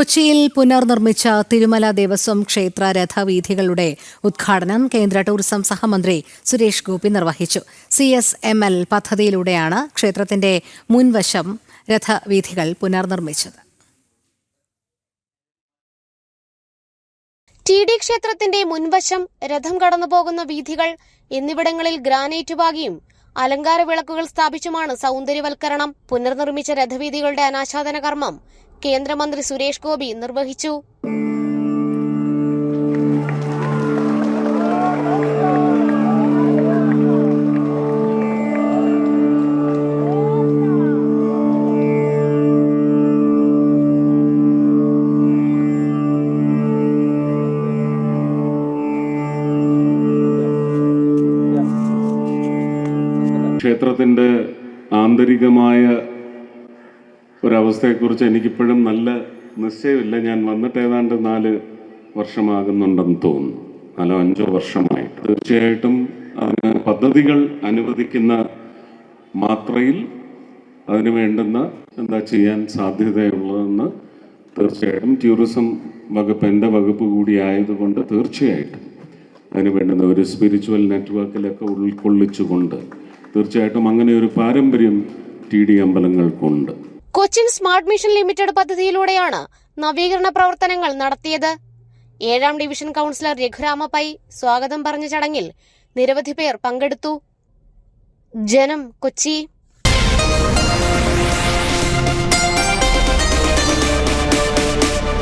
കൊച്ചിയിൽ പുനർനിർമ്മിച്ച തിരുമല ദേവസ്വം ക്ഷേത്ര രഥവീഥികളുടെ ഉദ്ഘാടനം കേന്ദ്ര ടൂറിസം സഹമന്ത്രി സുരേഷ് ഗോപി നിർവഹിച്ചു. സി എസ് എം എൽ പദ്ധതിയിലൂടെയാണ് ക്ഷേത്രത്തിന്റെ മുൻവശം രഥവീഥികൾ പുനർനിർമ്മിച്ചത്. ടി ഡി ക്ഷേത്രത്തിന്റെ മുൻവശം രഥം കടന്നുപോകുന്ന വീഥികൾ എന്നിവിടങ്ങളിൽ ഗ്രാനൈറ്റ് പാകിയും അലങ്കാര വിളക്കുകൾ സ്ഥാപിച്ചുമാണ് സൗന്ദര്യവൽക്കരണം പുനർനിർമ്മിച്ച രഥവീഥികളുടെ അനാച്ഛാദന കർമ്മം കേന്ദ്രമന്ത്രി സുരേഷ് ഗോപി നിർവഹിച്ചു. ക്ഷേത്രത്തിന്റെ ആന്തരികമായ ഒരവസ്ഥയെക്കുറിച്ച് എനിക്കിപ്പോഴും നല്ല നിശ്ചയമില്ല. ഞാൻ വന്നിട്ട് ഏതാണ്ട് നാല് വർഷമാകുന്നുണ്ടെന്ന് തോന്നുന്നു. നാലോ അഞ്ചോ വർഷമായി തീർച്ചയായിട്ടും അതിന് പദ്ധതികൾ അനുവദിക്കുന്ന മാത്രയിൽ അതിന് വേണ്ടുന്ന എന്താ ചെയ്യാൻ സാധ്യതയുള്ളതെന്ന് തീർച്ചയായിട്ടും ടൂറിസം വകുപ്പ് എന്റെ വകുപ്പ് കൂടി ആയതുകൊണ്ട് തീർച്ചയായിട്ടും അതിന് വേണ്ടുന്ന ഒരു സ്പിരിച്വൽ നെറ്റ്വർക്കിലൊക്കെ ഉൾക്കൊള്ളിച്ചുകൊണ്ട് തീർച്ചയായിട്ടും അങ്ങനെ ഒരു പാരമ്പര്യം ടി ഡി അമ്പലങ്ങൾക്കുണ്ട്. കൊച്ചിൻ സ്മാർട്ട് മിഷൻ ലിമിറ്റഡ് പദ്ധതിയിലൂടെയാണ് നവീകരണ പ്രവർത്തനങ്ങൾ നടത്തിയത്. ഏഴാം ഡിവിഷൻ കൌൺസിലർ രഘുരാമ പൈ സ്വാഗതം പറഞ്ഞ ചടങ്ങിൽ നിരവധി പേർ പങ്കെടുത്തു. ജനം കൊച്ചി.